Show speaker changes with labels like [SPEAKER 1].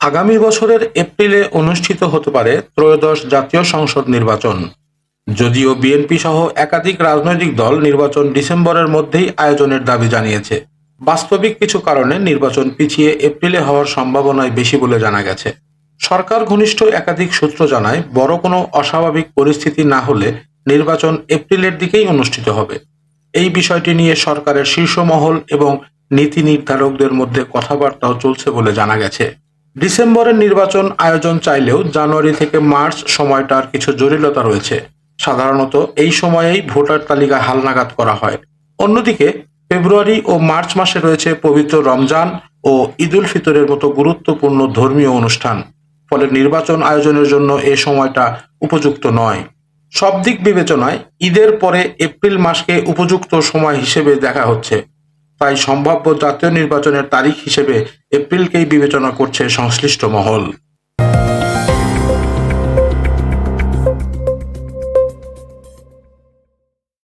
[SPEAKER 1] আগামী বছরের এপ্রিলে অনুষ্ঠিত হতে পারে ত্রয়োদশ জাতীয় সংসদ নির্বাচন। যদিও বিএনপি সহ একাধিক রাজনৈতিক দল নির্বাচন ডিসেম্বরের মধ্যেই আয়োজনের দাবি জানিয়েছে। বাস্তবিক কিছু কারণে নির্বাচন পিছিয়ে এপ্রিলে হওয়ার সম্ভাবনায় বেশি বলে জানা গেছে। সরকার ঘনিষ্ঠ একাধিক সূত্র জানায়, বড় কোনো অস্বাভাবিক পরিস্থিতি না হলে নির্বাচন এপ্রিলের দিকেই অনুষ্ঠিত হবে। এই বিষয়টি নিয়ে সরকারের শীর্ষ মহল এবং নীতি নির্ধারকদের মধ্যে কথাবার্তাও চলছে বলে জানা গেছে। ডিসেম্বরের নির্বাচন আয়োজন চাইলেও জানুয়ারি থেকে মার্চ সময়টার কিছু জটিলতা রয়েছে। সাধারণত এই সময়েই ভোটার তালিকা হালনাগাদ করা হয়। অন্যদিকে, ফেব্রুয়ারি ও মার্চ মাসে রয়েছে পবিত্র রমজান ও ঈদুল ফিতরের মতো গুরুত্বপূর্ণ ধর্মীয় অনুষ্ঠান। ফলে নির্বাচন আয়োজনের জন্য এ সময়টা উপযুক্ত নয়। সব দিক বিবেচনায় ঈদের পরে এপ্রিল মাসকে উপযুক্ত সময় হিসেবে দেখা হচ্ছে। তাই সম্ভাব্য জাতীয় নির্বাচনের তারিখ হিসেবে এপ্রিলকেই বিবেচনা করছে সংশ্লিষ্ট মহল।